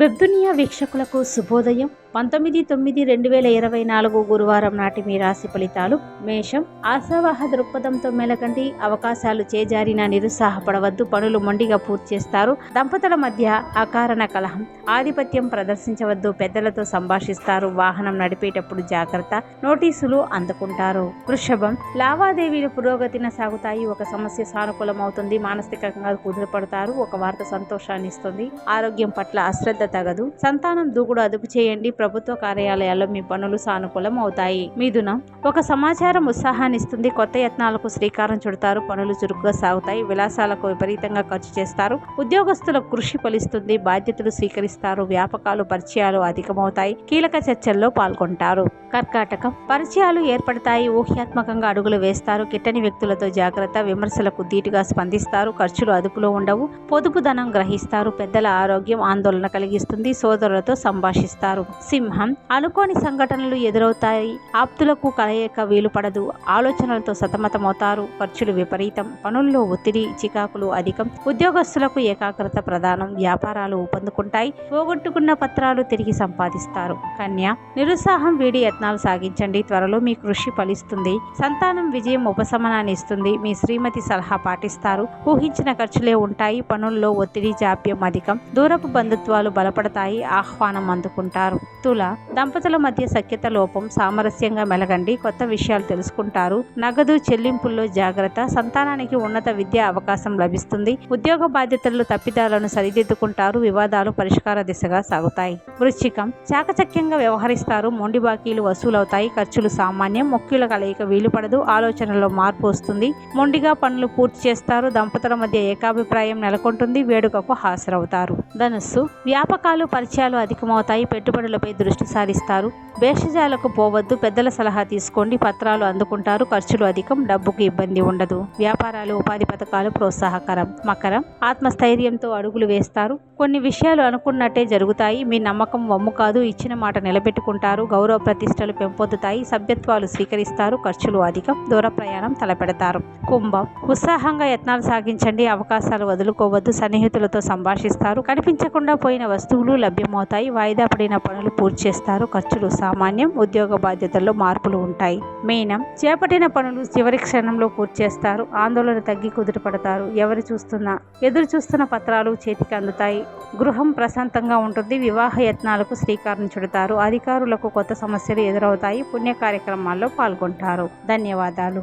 వెబ్దునియా వీక్షకులకు శుభోదయం. పంతొమ్మిది తొమ్మిది రెండు వేల ఇరవై నాలుగు గురువారం నాటి మీ రాశి ఫలితాలు మేషం. ఆశావాహ దృక్పథంతో మెలకండి. అవకాశాలు చేజారిన నిరుత్సాహపడవద్దు. పనులు మొండిగా పూర్తి చేస్తారు. దంపతుల మధ్య అకారణ కలహం. ఆధిపత్యం ప్రదర్శించవద్దు. పెద్దలతో సంభాషిస్తారు. వాహనం నడిపేటప్పుడు జాగ్రత్త. నోటీసులు అందుకుంటారు. వృషభం. లావాదేవీలు పురోగతిన సాగుతాయి. ఒక సమస్య సానుకూలమవుతుంది. మానసికంగా కుదురుపడతారు ఒక వార్త సంతోషాన్ని ఇస్తుంది ఆరోగ్యం పట్ల అశ్రద్ధ తగదు. సంతానం దూకుడు అదుపు చేయండి. ప్రభుత్వ కార్యాలయాల్లో మీ పనులు సానుకూలం అవుతాయి. మిథునం ఒక సమాచారం ఉత్సాహాన్ని ఇస్తుంది కొత్త యత్నాలకు శ్రీకారం చుడతారు. పనులు చురుకుగా సాగుతాయి. విలాసాలకు విపరీతంగా ఖర్చు చేస్తారు. ఉద్యోగస్తుల కృషి ఫలిస్తుంది. బాధ్యతలు స్వీకరిస్తారు. వ్యాపకాలు పరిచయాలు అధికమవుతాయి. కీలక చర్చల్లో పాల్గొంటారు. కర్కాటకం. పరిచయాలు ఏర్పడతాయి. ఊహ్యాత్మకంగా అడుగులు వేస్తారు. కిట్టని వ్యక్తులతో జాగ్రత్త విమర్శలకు ధీటుగా స్పందిస్తారు. ఖర్చులు అదుపులో ఉండవు. పొదుపు ధనం గ్రహిస్తారు. పెద్దల ఆరోగ్యం ఆందోళన కలిగిస్తుంది. సోదరులతో సంభాషిస్తారు. సింహం. అనుకోని సంఘటనలు ఎదురవుతాయి. ఆప్తులకు కలయిక వీలు పడదు ఆలోచనలతో సతమతమవుతారు. ఖర్చులు విపరీతం. పనుల్లో ఒత్తిడి చికాకులు అధికం. ఉద్యోగస్తులకు ఏకాగ్రత ప్రధానం. వ్యాపారాలు ఊపందుకుంటాయి. పోగొట్టుకున్న పత్రాలు తిరిగి సంపాదిస్తారు. కన్య. నిరుత్సాహం వీడి ప్రయత్నాలు సాగించండి. త్వరలో మీ కృషి ఫలిస్తుంది. సంతానం విజయం ఉపశమనాన్ని ఇస్తుంది. మీ శ్రీమతి సలహా పాటిస్తారు. ఊహించిన ఖర్చులే ఉంటాయి. పనుల్లో ఒత్తిడి జాప్యం అధికం. దూరపు బంధుత్వాలు బలపడతాయి. ఆహ్వానం అందుకుంటారు. తుల దంపతుల మధ్య సఖ్యత లోపం సామరస్యంగా మెలగండి. కొత్త విషయాలు తెలుసుకుంటారు. నగదు చెల్లింపుల్లో జాగ్రత్త. సంతానానికి ఉన్నత విద్యా అవకాశం లభిస్తుంది. ఉద్యోగ బాధ్యతల్లో తప్పిదాలను సరిదిద్దుకుంటారు. వివాదాలు పరిష్కార దిశగా సాగుతాయి. వృశ్చికం. చాకచక్యంగా వ్యవహరిస్తారు. మొండి బాకీలు వసూలవుతాయి. ఖర్చులు సామాన్యం మొక్కుల కలయిక వీలు పడదు ఆలోచనలో మార్పు వస్తుంది. మొండిగా పనులు పూర్తి చేస్తారు. దంపతుల మధ్య ఏకాభిప్రాయం నెలకొంటుంది. వేడుకకు హాజరవుతారు. ధనుస్సు. వ్యాపకాలు పరిచయాలు అధికమవుతాయి. పెట్టుబడులపై దృష్టి సారిస్తారు. భేషజాలకు పోవద్దు. పెద్దల సలహా తీసుకోండి. పత్రాలు అందుకుంటారు. ఖర్చులు అధికం. డబ్బుకు ఇబ్బంది ఉండదు. వ్యాపారాలు ఉపాధి పథకాలు ప్రోత్సాహకరం. మకరం. ఆత్మస్థైర్యంతో అడుగులు వేస్తారు. కొన్ని విషయాలు అనుకున్నట్టే జరుగుతాయి. మీ నమ్మకం వమ్ము కాదు. ఇచ్చిన మాట నిలబెట్టుకుంటారు. గౌరవ ప్రతిష్ట ప్రతిష్టలు పెంపొందుతాయి సభ్యత్వాలు స్వీకరిస్తారు ఖర్చులు అధికం దూర ప్రయాణం తలపెడతారు. కుంభం. ఉత్సాహంగా యత్నాలు సాగించండి అవకాశాలు వదులుకోవద్దు సన్నిహితులతో సంభాషిస్తారు. కనిపించకుండా పోయిన వస్తువులు లభ్యమవుతాయి వాయిదా పడిన పనులు పూర్తి చేస్తారు ఖర్చులు సామాన్యం ఉద్యోగ బాధ్యతల్లో మార్పులు ఉంటాయి. మీనం. చేపట్టిన పనులు చివరి క్షణంలో పూర్తి చేస్తారు ఆందోళన తగ్గి కుదుటపడతారు ఎవరు చూస్తున్నా ఎదురు చూస్తున్న పత్రాలు చేతికి అందుతాయి. గృహం ప్రశాంతంగా ఉంటుంది. వివాహ యత్నాలకు శ్రీకారం చుడతారు. అధికారులకు కొత్త సమస్యలు ఎదురవుతాయి. పుణ్య కార్యక్రమాల్లో పాల్గొంటారు. ధన్యవాదాలు.